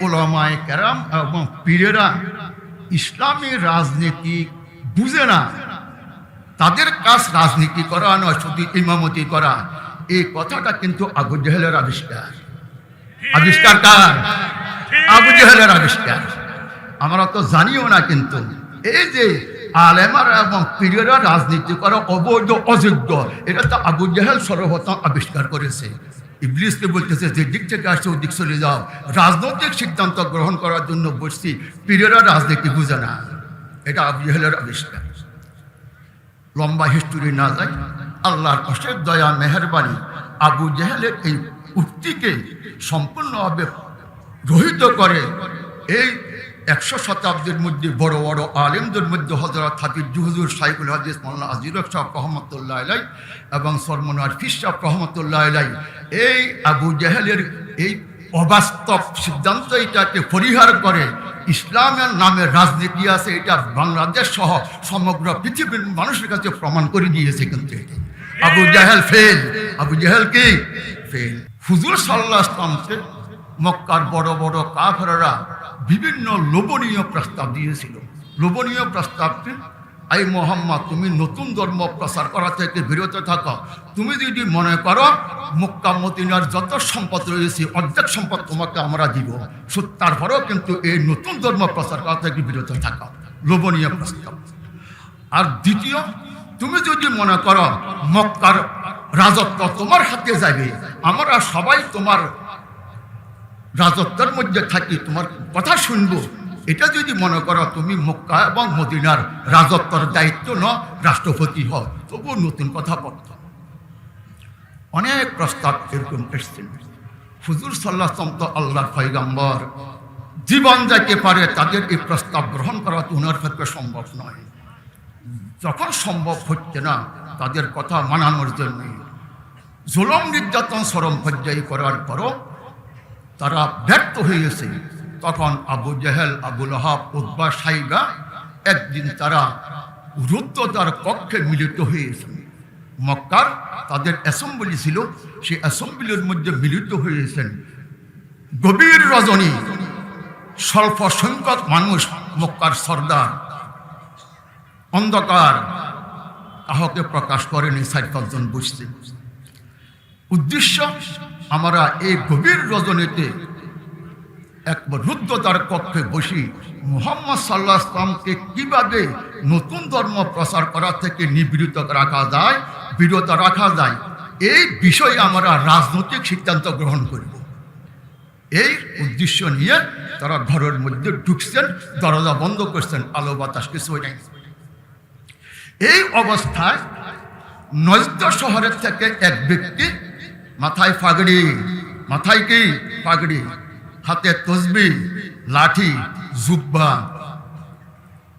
ওলামায় কেরাম এবং পীরেরা ইসলামী রাজনীতি বুঝে না। তাদের কাজ রাজনীতি করা নয়, শুধু ইমামতি করা। এই কথাটা কিন্তু আবু জেহেলের আবিষ্কার। আবিষ্কার কার? আবু জেহেলের আবিষ্কার। আমরা তো জানিও না কিন্তু, এই যে আলেমার এবং পীরেরা রাজনীতি করা অবৈধ, অযোগ্য, এটা তো আবু জাহেল সর্বপ্রথম আবিষ্কার করেছে। ইবলিসকে বলতেছে যে দিক থেকে আসছে ওই দিক চলে যাও। রাজনৈতিক সিদ্ধান্ত গ্রহণ করার জন্য বসছি, পীরেরা রাজনীতি বুঝে না। এটা আবু আবিষ্কার। লম্বা হিস্টোরি না যায়, আল্লাহর অশেষ দয়া, মেহরবানি আবু জেহেলের এই উক্তিকে সম্পূর্ণভাবে রহিত করে, এই একশো শতাব্দীর মধ্যে বড় বড় আলেমদের মধ্যে হজরত হাফিজ জুহুজুর সাইকুল হাদিস মোল্লা আজিরক সাহ রহমতুল্লাহ আলাই এবং সরমনার সাহ রহমতুল্লাহ আলাই এই আবু জাহেলের এই অবাস্তব সিদ্ধান্ত এটাকে পরিহার করে ইসলামের নামে রাজনীতি আছে, এটা বাংলাদেশ সহ সমগ্র পৃথিবীর মানুষের কাছে প্রমাণ করে দিয়েছে কিন্তু। আবু জাহেল ফেল আবু জাহেল কি? ফেল হুজুর সাল্লাহ ইসলামকে মক্কার বড় বড় কাফেরা বিভিন্ন লোভনীয় প্রস্তাব দিয়েছিল। লোভনীয় প্রস্তাবটি, আই মোহাম্মদ, তুমি নতুন ধর্ম প্রচার করা থেকে বিরত থাকো। তুমি যদি মনে করো মক্কা মদিনার যত সম্পদ রয়েছে, অর্ধেক সম্পদ তোমাকে আমরা দিব। তারপরেও কিন্তু এই নতুন ধর্ম প্রচার করা থেকে বিরত থাকো। লোভনীয় প্রস্তাব। আর দ্বিতীয়, তুমি যদি মনে করো মক্কার রাজত্ব তোমার হাতে যাবে, আমরা সবাই তোমার রাজত্বের মধ্যে থাকি, তোমার কথা শুনব। এটা যদি মনে করো তুমি মক্কা এবং মদিনার রাজত্বর দায়িত্ব ন, রাষ্ট্রপতি হও তবু নতুন কথা বলত অনেক প্রস্তাব এরকম এসছেন হুজুর সাল্লাহ তো আল্লাহর পয়গাম্বর। জীবন যাকে পারে, তাদের এই প্রস্তাব গ্রহণ করা তো ওনার ক্ষেত্রে সম্ভব নয়। যখন সম্ভব হচ্ছে না, তাদের কথা মানানোর জন্য। জুলম, নির্যাতন সরম পর্যায় করার পরও তারা ব্যর্থ হয়েছে তখন আবু জাহেল আবুল হাব উদ্বা সাইবা একদিন তারা রুদ্রতার কক্ষে মিলিত হয়েছে মক্কার তাদের অ্যাসেম্বলি ছিল, সেই অ্যাসেম্বলির মধ্যে মিলিত হয়েছেন গভীর রজনী, স্বল্প সংখ্যক মানুষ মক্কার সর্দার। অন্ধকার, কাহকে প্রকাশ করেনি পাঁচজন বসছে উদ্দেশ্য আমরা এই গভীর রজনীতে এক রুদ্ধতার কক্ষে বসি। মুহাম্মদ সাল্লাহ ইসলামকে কীভাবে নতুন ধর্ম প্রচার করা থেকে নিবৃত রাখা যায়, বিরত রাখা যায়, এই বিষয়ে আমরা রাজনৈতিক সিদ্ধান্ত গ্রহণ করব। এই উদ্দেশ্য নিয়ে তারা ঘরের মধ্যে ঢুকছেন, দরজা বন্ধ করছেন, আলো বাতাস কিছু এই অবস্থায় নজদ শহরের থেকে এক ব্যক্তি মাথায় পাগড়ি মাথায় কি পাগড়ি হাতে তসবি, লাঠি, জুব্বা।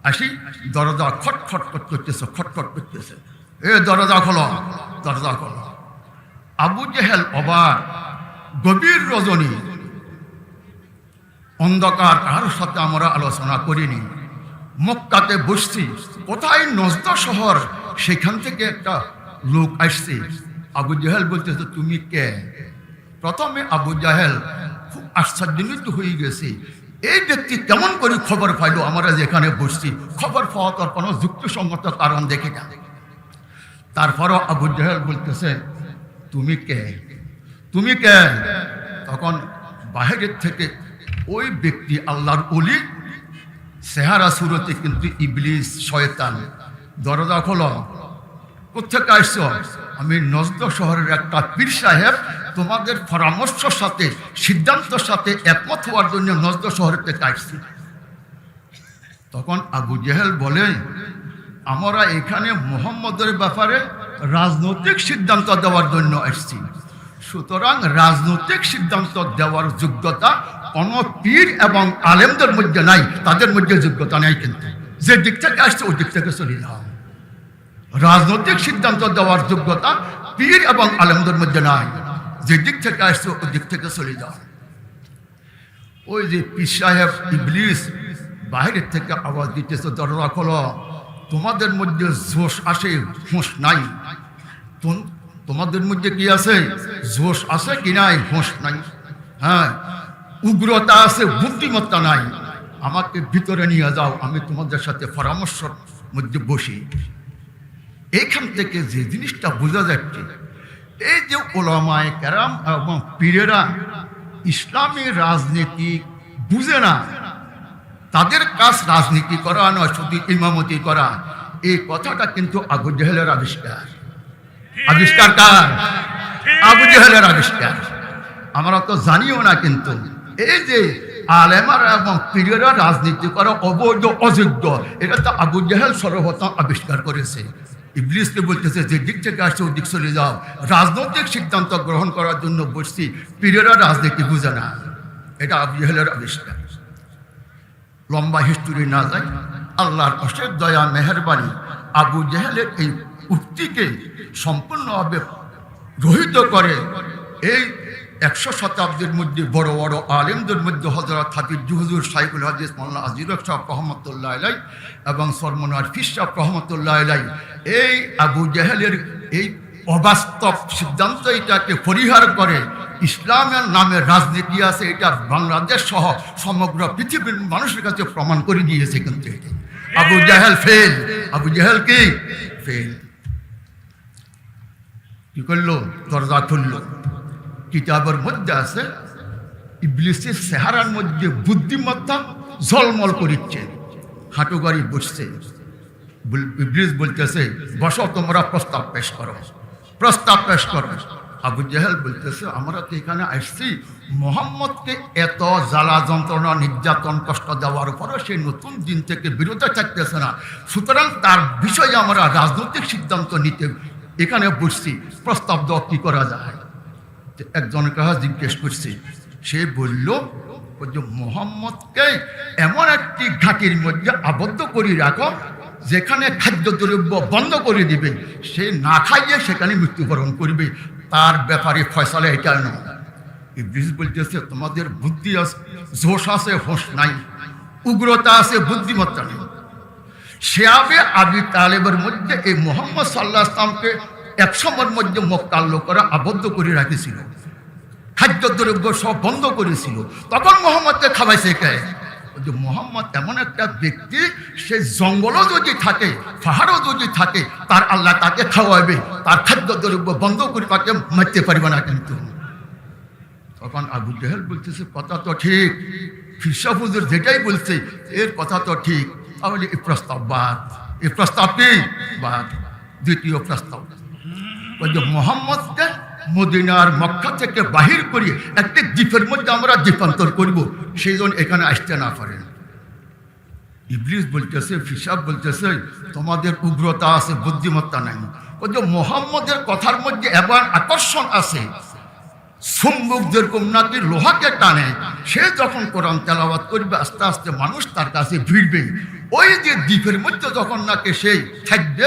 আসি, দরজা খটখট করতেছে খটখট করতেছে। এ দরজা খোলো দরজা খোলো। আবু জেহেল অবাক, গভীর রজনী। অন্ধকার, কারোর সাথে আমরা আলোচনা করিনি। মক্কাতে বসছি, কোথায় নজদা শহর? সেখান থেকে একটা লোক আসছে। আবু জাহেল বলতেছে, তুমি কে? প্রথমে আবু জাহেল খুব আশ্চর্যান্বিত হয়ে গেছে। এই ব্যক্তি কেমন করে খবর পাইলো? আমরা যেখানে বসছি, খবর পাওয়া তোর কোনো যুক্তিসঙ্গত কারণ দেখে না। তারপরও আবু জাহেল বলতেছে, তুমি কে? তুমি কে? তখন বাহিরের থেকে ওই ব্যক্তি, আল্লাহর অলি সেহারা সুরতে কিন্তু ইবলিস, শয়তান, দরজা খোলো। কোথেকে আসছো? আমি নজদ শহরের একটা পীর সাহেব, তোমাদের পরামর্শের সাথে সিদ্ধান্তের সাথে একমত হওয়ার জন্য নজদ শহরের থেকে আসছি। তখন আবু জেহেল বলে, আমরা এখানে মোহাম্মদের ব্যাপারে রাজনৈতিক সিদ্ধান্ত দেওয়ার জন্য আসছি। সুতরাং রাজনৈতিক সিদ্ধান্ত দেওয়ার যোগ্যতা কোন পীর এবং আলেমদের মধ্যে নাই, তাদের মধ্যে যোগ্যতা নেই কিন্তু। যে দিক থেকে আসছে, ওই দিক থেকে চলে যাও। রাজনৈতিক সিদ্ধান্ত দেওয়ার যোগ্যতা পীর এবং আলেমদের মধ্যে নাই। যে দিক থেকে আসছে, ওই দিক থেকে চলে যাও ওই যে পীর সাহেব ইবলিস বাইরের থেকে আওয়াজ দিতেছে দরজা খোলো তোমাদের মধ্যে জোশ আসে, হুঁশ নাই। তোমাদের মধ্যে কি আছে? জোশ আছে কি নাই? হুঁশ নাই। হ্যাঁ উগ্রতা আছে, বুদ্ধিমত্তা নাই। আমাকে ভিতরে নিয়ে যাও, আমি তোমাদের সাথে পরামর্শের মধ্যে বসি। এইখান থেকে যে জিনিসটা বোঝা যাচ্ছে, এই যে ওলামায় কেরাম এবং পীরেরা ইসলামী রাজনীতি বুঝে না, তাদের কাজ রাজনীতি করা নয়, শুধু ইমামতি করা। এই কথাটা কিন্তু আবু জেহেলের আবিষ্কার। আবিষ্কার কার? আবু জেহেলের আবিষ্কার। আমরা তো জানিও না কিন্তু, এই যে আলেমারা এবং পীরেরা রাজনীতি করা অবৈধ, অযোগ্য, এটা তো আবু জেহেল সর্বপ্রথম আবিষ্কার করেছে। ইবলিসকে বলতেছে যে দিক থেকে আসছে ওই দিক চলে যাও। রাজনৈতিক সিদ্ধান্ত গ্রহণ করার জন্য বসছি, পীরেরা রাজনীতি বুঝে না। এটা আবু জেহেলের আবিষ্কার। লম্বা হিস্টোরি না যায় আল্লাহর অশেষ দয়া, মেহরবানি আবু জেহেলের এই উক্তিকে সম্পূর্ণভাবে রহিত করে এই একশো শতাব্দীর মধ্যে বড় বড় আলেমদের মধ্যে হজরত হাফিজ জুহুজুর সাইকুল হাদিস মোল্লা আজিরক সাহ রহমতুল্লাহ আলাই এবং সরমনার ফিস সাহ রহমতুল্লাহ আলাই এই আবু জেহেলের এই অবাস্তব সিদ্ধান্ত এটাকে পরিহার করে ইসলামের নামে রাজনীতি আছে, এটা বাংলাদেশ সহ সমগ্র পৃথিবীর মানুষের কাছে প্রমাণ করে দিয়েছে কিন্তু আবু জাহেল ফেল আবু জাহেল কি? ফেল কি করল? দরজা খুললো। কিতাবের মধ্যে আছে, ইবলিসের সেহারার মধ্যে বুদ্ধিমত্তা ঝলমল করিচ্ছে, হাঁটু গাড়ি বসছে। বল- ইবলিস বলতেছে, বসো, তোমরা প্রস্তাব পেশ করো। প্রস্তাব পেশ করো। আবু জাহেল বলতেছে, আমরা তো এখানে আসছি মোহাম্মদকে এত জ্বালা যন্ত্রণা, নির্যাতন, কষ্ট দেওয়ার পরও সে নতুন দিন থেকে বিরত থাকতেছে না। সুতরাং তার বিষয়ে আমরা রাজনৈতিক সিদ্ধান্ত নিতে এখানে বসছি। প্রস্তাব দেওয়া কী করা যায়? একজনের কাছে জিজ্ঞেস করছি, সে বলল যে মোহাম্মদকে এমন একটি ঘাটির মধ্যে আবদ্ধ করে রাখো, যেখানে খাদ্যদ্রব্য বন্ধ করে দিবে। সে না খাইয়ে সেখানে মৃত্যুবরণ করবে। তার ব্যাপারে ফয়সালা এটা নয়। ইবলিস বলতেছে, তোমাদের বুদ্ধি আছে জোশ আছে, হোশ নাই। উগ্রতা আছে, বুদ্ধিমত্তা নেই। সে আবে আবি তালেবের মধ্যে এই মোহাম্মদ সাল্লাহ আসলামকে এক সময়ের মধ্যে মক্কার লোকেরা আবদ্ধ করে রাখেছিল। খাদ্য দ্রব্য সব বন্ধ করেছিল। তখন মোহাম্মদকে খাওয়াইছে কে? যে মোহাম্মদ এমন একটা ব্যক্তি, সে জঙ্গলও যদি থাকে, পাহাড়ও যদি থাকে, তার আল্লাহ তাকে খাওয়াবে তার খাদ্য দ্রব্য বন্ধ করে তাকে মারতে পারবে না কিন্তু। তখন আবু জাহেল বলতেছে, কথা তো ঠিক। ফিরসা হুজুর যেটাই বলছে, এর কথা তো ঠিক। তাহলে এই প্রস্তাব বাদ। এই প্রস্তাব কি? বাদ। দ্বিতীয় প্রস্তাব। ওই যে মোহাম্মদকে মদিনার মক্কা থেকে বাহির করিয়ে একটি দ্বীপের মধ্যে আমরা দ্বীপান্তর করব সেই জন্য এখানে আসতে না পারেন। ইবলিস বলতেছে ফিসাব বলতেছে, তোমাদের উগ্রতা আছে, বুদ্ধিমত্তা নাই। ওই যে মোহাম্মদের কথার মধ্যে এবার আকর্ষণ আছে সম্মুখ যেরকম নাকি লোহাকে টানে, সে যখন কোরআন তেলাওয়াত করবে, আস্তে আস্তে মানুষ তার কাছে ভিড়বে। ওই যে দ্বীপের মধ্যে যখন নাকি সেই থাকবে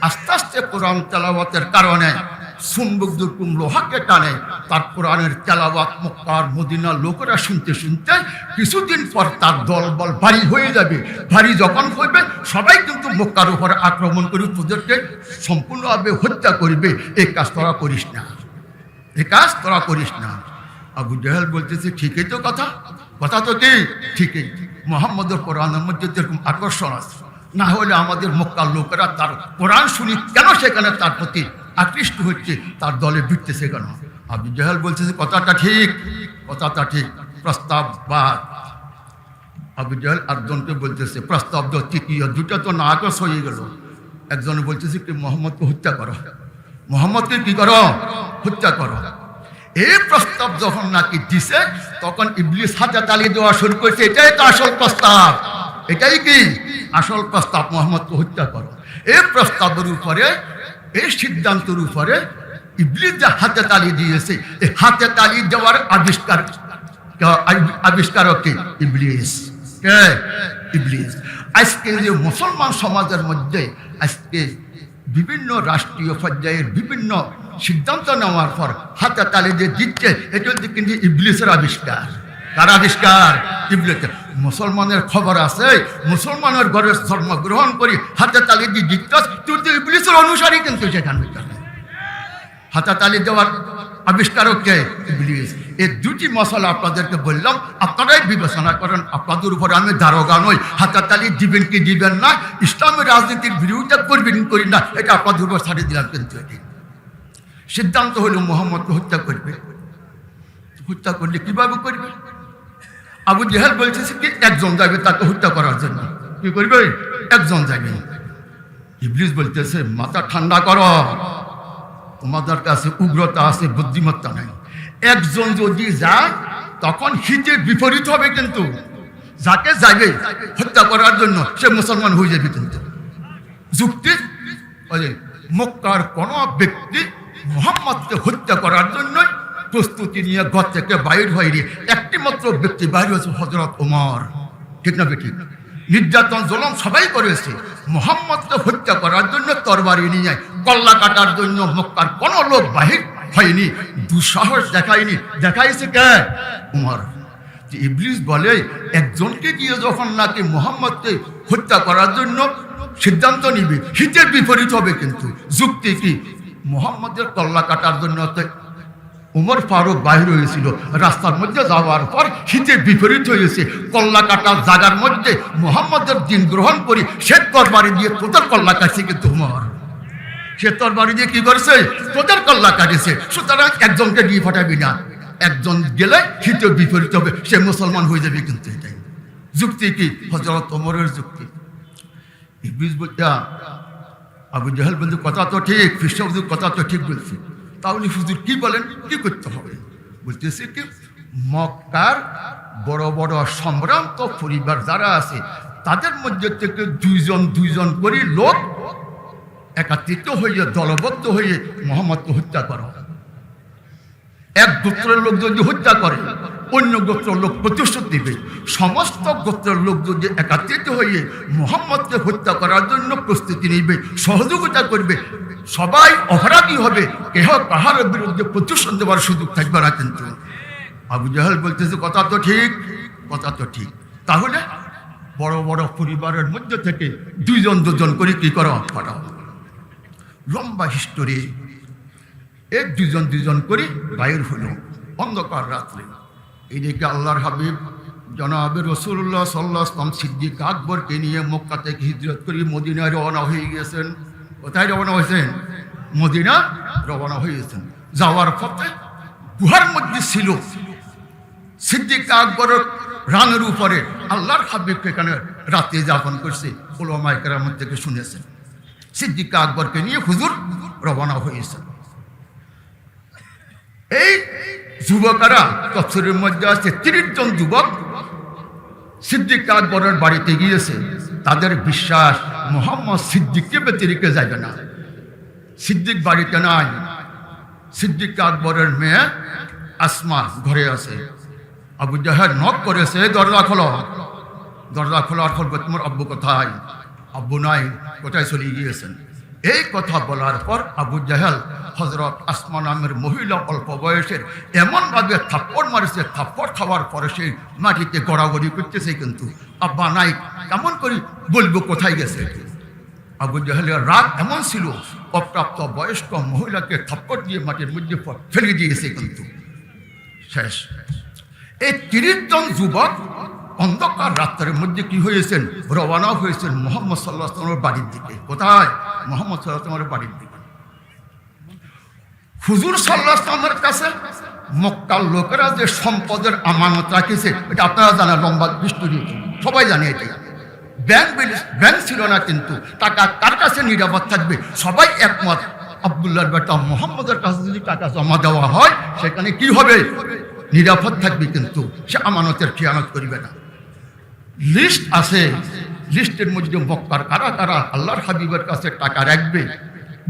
আস্তে আস্তে কোরআন তেলাওয়াতের কারণে সম্মুখ যেরকম লোহাকে টানে। তার কোরআনের তেলাওয়াত মক্কার মদিনার লোকেরা শুনতে শুনতে কিছুদিন পর তার দল বল ভারী হয়ে যাবে। ভারী যখন হইবে, সবাই কিন্তু মক্কার উপর আক্রমণ করে তোদেরকে সম্পূর্ণভাবে হত্যা করবে। এই কাজ তোরা করিস না। এ কাজ তোরা করিস না। আবু জাহেল বলতেছে, ঠিকই তো কথা। কথা তো কি? ঠিকই। মোহাম্মদের কোরআনের মধ্যে যেরকম আকর্ষণ আছে। না হলে আমাদের মক্কার লোকেরা তার কোরআন শুনি কেন সেখানে তার প্রতি আকৃষ্ট হচ্ছে? তার দলে ভিড়তেছে কেন আবু জাহেল বলতেছে, কথাটা ঠিক কথাটা ঠিক, প্রস্তাব বাদ আবু জাহেল একজনকে বলতেছে, প্রস্তাব দাও তৃতীয়, দুটা তো নাকচ হয়ে গেল। একজন বলতেছে কি, মোহাম্মদকে হত্যা করো। মোহাম্মদকে কি করো? হত্যা করো। এই প্রস্তাব যখন নাকি দিছে, তখন ইবলিস হাতে তালি দেওয়া শুরু করেছে। এটাই তো আসল প্রস্তাব। এটাই কি? আসল প্রস্তাব মোহাম্মদকে হত্যা করো। এই প্রস্তাবের উপরে, এই সিদ্ধান্তের উপরে ইবলিস যে হাতে তালি দিয়েছে, এই হাতে তালি দেওয়ার আবিষ্কার আবিষ্কারক ইবলিস। ইবলিস। আজকে যে মুসলমান সমাজের মধ্যে আজকে বিভিন্ন রাষ্ট্রীয় পর্যায়ের বিভিন্ন সিদ্ধান্ত নেওয়ার পর হাতে তালে যে দিচ্ছে এটা কিন্তু ইবলিসের আবিষ্কার। কার আবিষ্কার? মুসলমানের খবর আছে, মুসলমানের ঘরে জন্মগ্রহণ করি, হাতে তালি দিয়ে দিচ্ছে তুই ইবলিসের অনুসারী কিন্তু সেখানে হাতে তালি দেওয়ার আবিষ্কারক কে? ইবলিস। এই দুটি মশলা আপনাদেরকে বললাম, আপনারাই বিবেচনা করেন, আপনাদের উপরে আমি দারোগা নই। হাতাতালি দিবেন কি দিবেন না ইসলামের রাজনীতির বিরোধিতা করবেন করি না, এটা আপনাদের উপর ছাড়িয়ে দিলাম কিন্তু এটি। সিদ্ধান্ত হলো, মোহাম্মদকে হত্যা করবে। হত্যা করলে কীভাবে করবে? আবু জেহেল বলছে কি একজন যাবে তাকে হত্যা করার জন্য? কি করবে? একজন যাবে। ইবলিস বলতেছে, মাথা ঠান্ডা করো। তোমাদের কাছে উগ্রতা আছে, বুদ্ধিমত্তা নাই। একজন যদি যায়, তখন হিতের বিপরীত হবে কিন্তু। যাকে যাবে হত্যা করার জন্য, সে মুসলমান হয়ে যাবে কিন্তু। যুক্তি? মক্কার কোন ব্যক্তি মোহাম্মদকে হত্যা করার জন্য প্রস্তুতি নিয়ে ঘর থেকে বাইর হয়নি। একটি মাত্র ব্যক্তি বাইর হয়েছে হজরত ওমর ঠিক না বেঠিক? নির্যাতন, জলম সবাই করেছে। মোহাম্মদকে হত্যা করার জন্য তরবারি নিয়ে, কল্লা কাটার জন্য মক্কার কোন লোক বাহির হয়নি। দুঃসাহস দেখায়নি। দেখাইছে কে? উমর। ইবলিস বলে, একজনকে দিয়ে যখন নাকি মোহাম্মদকে হত্যা করার জন্য সিদ্ধান্ত নিবে হিতের বিপরীত হবে কিন্তু। যুক্তি কি? মোহাম্মদের কল্লা কাটার জন্য উমর ফারুক বাহির হয়েছিল। রাস্তার মধ্যে যাওয়ার পর হিতের বিপরীত হয়েছে। কল্লা কাটার জাগার মধ্যে মোহাম্মদের দিন গ্রহণ করি, সে তরবারি দিয়ে তোদের কল্লা কাটছে কিন্তু উমর। সে তরবারি দিয়ে কি করছে? তোদের কল্লা কাটেছে। সুতরাং একজনকে দিয়ে ফাটাবি না। একজন গেলে হিতের বিপরীত হবে, সে মুসলমান হয়ে যাবে কিন্তু এটাই। যুক্তি কি? হজরত ওমরের যুক্তি। আবু জাহেল বলতে কথা তো ঠিক খ্রিস্ট কথা তো ঠিক বলছি। তাহলে হুজুর কি বলেন? কি করতে হবে? বলতেছে কি, মক্কার বড় বড় সম্ভ্রান্ত পরিবার যারা আছে, তাদের মধ্যে থেকে দুইজন দুইজন করে লোক একাত্রিত হয়ে দলবদ্ধ হয়ে মোহাম্মদকে হত্যা করা। এক গোত্রের লোক যদি হত্যা করে, অন্য গোত্রের লোক প্রতিশোধ দিবে। সমস্ত গোত্রের লোক যদি একাত্রিত হয়ে মোহাম্মদকে হত্যা করার জন্য প্রস্তুতি নিবে, সহযোগিতা করবে সবাই অপরাধী হবে। কেহ কাহার বিরুদ্ধে প্রতিশোধ দেওয়ার সুযোগ থাকবে না কিন্তু। আবু জাহাল বলতেছে, কথা তো ঠিক, কথা তো ঠিক। তাহলে বড় বড় পরিবারের মধ্যে থেকে দুইজন দুজন করে কি করা করা লম্বা হিস্টোরি এক দুজন দুজন করে বাইর হলো অন্ধকার রাত্রে। এদিকে আল্লাহর হাবিব জনাবে রসুল্লাহ সাল্লাহ সিদ্দিক আকবরকে নিয়ে মক্কা থেকে হিজরত করে মদিনায় রওনা হয়ে গেছেন। কোথায় রওনা হয়েছেন? মদিনা রওনা হয়ে গেছেন যাওয়ার পথে গুহার মধ্যে ছিল। সিদ্দিক আকবরের রানের উপরে আল্লাহর হাবিবকে এখানে রাতে যাপন করছে ওলামায় কেরামত থেকে শুনেছেন। সিদ্দিক আকবরকে নিয়ে হুজুর রওনা হয়েছেন। এই যুবকেরা তফসিলের মধ্যে আছে, তিরিশ জন যুবক সিদ্দিক আকবরের বাড়িতে গিয়েছে। তাদের বিশ্বাস মোহাম্মদ সিদ্দিককে ব্যতিরিকে যাবে না। সিদ্দিক বাড়িতে নাই। সিদ্দিক আকবরের মেয়ে আসমা ঘরে আছে। আবু জাহের নক করেছে, দরজা খোলো। দরজা খোলার পর তোমার আব্বু কোথায়? আব্বু নাই, কোথায় চলে গিয়েছেন? এই কথা বলার পর আবু জাহেল হজরত আসমা নামের মহিলা অল্প বয়সের এমনভাবে থাপ্পড় মারিছে, থাপ্পড় খাওয়ার পরে সেই মাটিতে গড়াগড়ি করতেছে কিন্তু। আব্বা নাই কেমন করি বলব, কোথায় গেছে? আবু জাহেলের রাগ এমন ছিল, অপ্রাপ্ত বয়স্ক মহিলাকে থাপ্পড় দিয়ে মাটির মধ্যে ফেলে দিয়েছে কিন্তু। শেষ। এই তিরিশ জন যুবক অন্ধকার রাত্রের মধ্যে কি হয়েছেন? রওনা হয়েছেন মোহাম্মদ সাল্লাহ আসলামের বাড়ির দিকে। কোথায়? মোহাম্মদ সাল্লাহ আসলামের বাড়ির দিকে। হুজুর সাল্লাহ আসলামের কাছে মক্কার লোকেরা যে সম্পদের আমানত রাখেছে এটা আপনারা জানেন, লম্বা হিস্টোরি সবাই জানে এটাই। ব্যাংক ব্যালেন্স ব্যাংক ছিল না কিন্তু। টাকা কার কাছে নিরাপদ থাকবে? সবাই একমত। আবদুল্লাহর বেটা মোহাম্মদের কাছে যদি টাকা জমা দেওয়া হয়, সেখানে কি হবে? নিরাপদ থাকবে কিন্তু। সে আমানতের খেয়ানত করিবে না। লিস্ট আছে। লিস্টের মধ্যে মক্কার কারা কারা আল্লাহর হাবিবের কাছে টাকা রাখবে,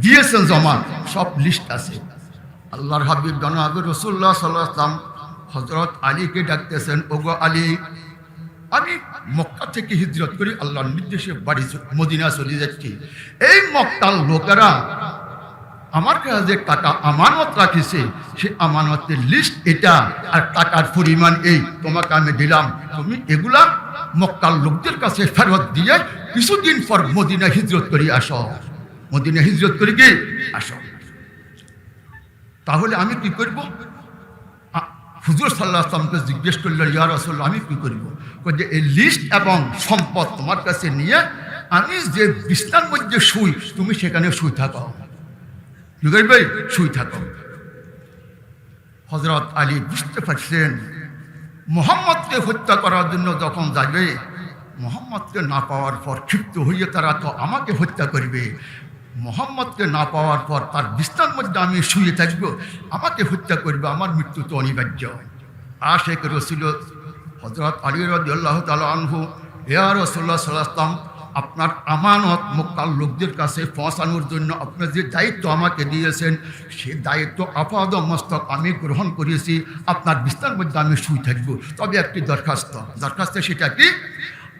দিয়েছেন জমা, সব লিস্ট আছে। আল্লাহর হাবিব জনাবে রসুল্লাহ সাল্লাম হজরত আলীকে ডাকতেছেন, ওগো আলী, আমি মক্কা থেকে হিজরত করে আল্লাহর নির্দেশে বাড়ি মদিনা চলে যাচ্ছি। এই মক্কার লোকেরা আমার কাছে যে টাকা আমানত রাখিছে, সে আমানতের লিস্ট এটা আর টাকার পরিমাণ এই। তোমাকে আমি দিলাম। তুমি এগুলা মক্কার লোকদের কাছে ফেরত দিয়ে কিছুদিন পর মদিনা হিজরত করি আসো। মদিনা হিজরত করি কি? আসো। তাহলে আমি কি করব? হুজুর সাল্লাহ আসলামকে জিজ্ঞেস করলেন ইয়া রসুল্লাহ আমি কী করব? যে, এই লিস্ট এবং সম্পদ তোমার কাছে নিয়ে আমি যে বিছনার মধ্যে শুই, তুমি সেখানে শুই থাকো। ভাই, শুই থাকো। হজরত আলী বুঝতে পারছেন, মোহাম্মদকে হত্যা করার জন্য যখন যাবে, মোহাম্মদকে না পাওয়ার পর ক্ষিপ্ত হইয়ে তারা তো আমাকে হত্যা করবে। মোহাম্মদকে না পাওয়ার পর তার বিস্তার মধ্যে আমি শুয়ে থাকব, আমাকে হত্যা করবে, আমার মৃত্যু তো অনিবার্য। আশেখ রসুল হজরত আলী রদিয়াল্লাহ তালা আনহু এয়া রসুল্লাহ সাল্লাম আপনার আমানত মক্কার লোকদের কাছে পৌঁছানোর জন্য আপনার যে দায়িত্ব আমাকে দিয়েছেন সেই দায়িত্ব আপাদ মস্তক আমি গ্রহণ করেছি, আপনার বিস্তার মধ্যে আমি শুই থাকব। তবে একটি দরখাস্ত দরখাস্ত সেটা কি?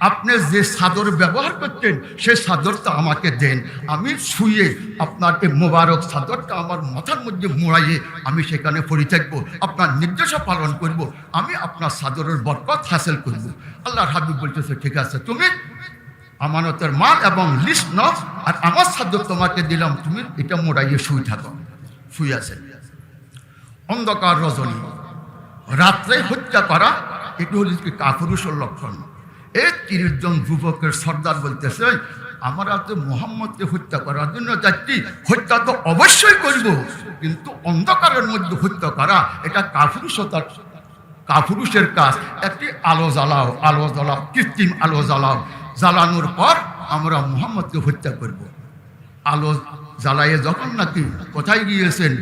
আপনি যে সাদর ব্যবহার করতেন, সে সাদরটা আমাকে দেন। আমি শুয়ে আপনার এই মোবারক সাদরটা আমার মাথার মধ্যে মোড়াইয়ে আমি সেখানে পড়ে থাকব, আপনার নির্দেশা পালন করব, আমি আপনার সাদরের বরকত হাসিল করব। আল্লাহর হাবিব বলতেছে, ঠিক আছে, তুমি আমানতের মাল এবং লিস্ট ন আর আমার সাধ্য তোমাকে দিলাম, তুমি এটা মোড়াইয়ে শুয়ে থাকো। শুই আছে। অন্ধকার রজনী। রাত্রে হত্যা করা, এটি হল কি কাপুরুষের লক্ষণ। এই তিরিশ জন যুবকের সর্দার বলতেছে, আমরা তো মোহাম্মদকে হত্যা করার জন্য যাচ্ছি, হত্যা তো অবশ্যই করব, কিন্তু অন্ধকারের মধ্যে হত্যা করা, এটা কাপুরুষতার, কাপুরুষের কাজ। একটি আলো জ্বালাও আলো জ্বালাও, কৃত্রিম আলো জ্বালাও। জ্বালানোর পর আমরা মোহাম্মদকে হত্যা করব। আলো জ্বালাইয়ে যখন নাকি কোথায় গিয়েছেন?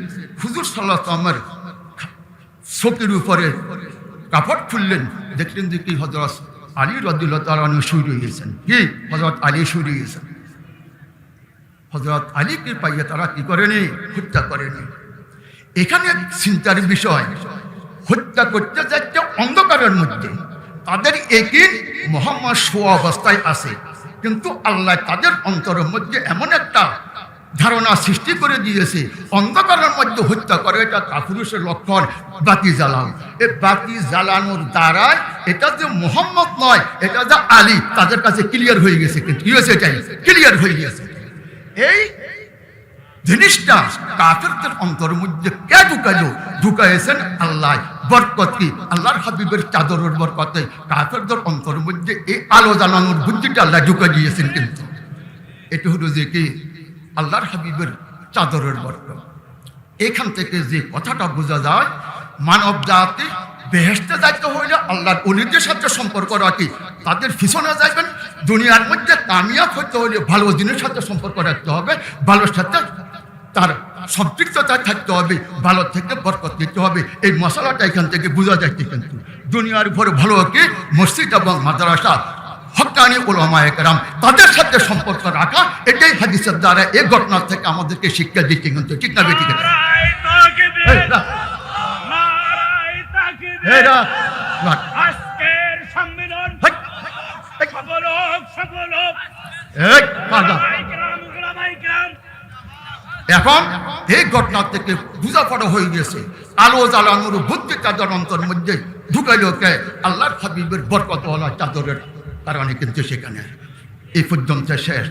হুজুর সাল্লাহ আমার উপরে কাপড় খুললেন। দেখলেন যে কি হজরত আলী রদুল্লাহ তালু শুই রয়েছেন কি? হজরত আলী শুই রয়েছেন হজরত আলীকে পাইয়ে তারা কি করেনি? হত্যা করেনি। এখানে চিন্তার বিষয়। হত্যা করতে যাচ্ছে অন্ধকারের মধ্যে। তাদের একই মোহাম্মদ শোয়া অবস্থায় আছে। কিন্তু আল্লাহ তাদের অন্তরের মধ্যে এমন একটা ধারণা সৃষ্টি করে দিয়েছে। অন্ধকারের মধ্যে হত্যা করে এটা কাপুরুষের লক্ষণ, বাতি জ্বালাও এই বাতি জ্বালানোর দ্বারাই এটা যে মোহাম্মদ নয়, এটা যে আলী, তাদের কাছে ক্লিয়ার হয়ে গেছে কিন্তু। হয়েছে এটাই? ক্লিয়ার হয়ে গেছে। এই জিনিসটা কাফেরদের অন্তরের মধ্যে কে ঢুকাইলো ঢুকাইছেন আল্লাহ। বরকত, আল্লাহর হাবিবের চাদরের বরকতে কাফেরদের অন্তরের মধ্যে এই আলো জ্বালানোর বুদ্ধিটা আল্লাহ ঢুকা দিয়েছেন কিন্তু। এটি হলো যে কি? আল্লাহর হাবিবের চাদরের বরকত এখান থেকে যে কথাটা বোঝা যায়, মানব জাতি বেহেস্তে যাইতে হইলে আল্লাহর অলিদের সাথে সম্পর্ক রাখি, তাদের পিছনে যাইবেন, দুনিয়ার মধ্যে কামিয়াব হইতে হলে ভালো দিনের সাথে সম্পর্ক রাখতে হবে, ভালোর সাথে তার সম্পৃক্ততা থাকতে হবে, ভালো থেকে বরকত দিতে হবে। এই মশলাটা এখান থেকে বোঝা যাচ্ছে কিন্তু। দুনিয়ার উপরে ভালো কি? মসজিদ এবং মাদ্রাসা হকানি ওলামা একরাম তাদের সাথে সম্পর্ক রাখা এটাই হাদিসের দ্বারা এই ঘটনা থেকে আমাদেরকে শিক্ষা দিচ্ছে কিন্তু ঠিক না। আজকের সম্মেলন সফল হোক সফল হোক কেরাম এখন এই ঘটনা থেকে বুঝাপড়া হয়ে গেছে। আলো জ্বালানোর বুদ্ধি তাদের অন্তর মধ্যে ঢুকাইল কে? আল্লাহর হাবিবের বরকতওয়ালা চাদরের কারণে কিন্তু সেখানে এই পর্যন্ত শেষ।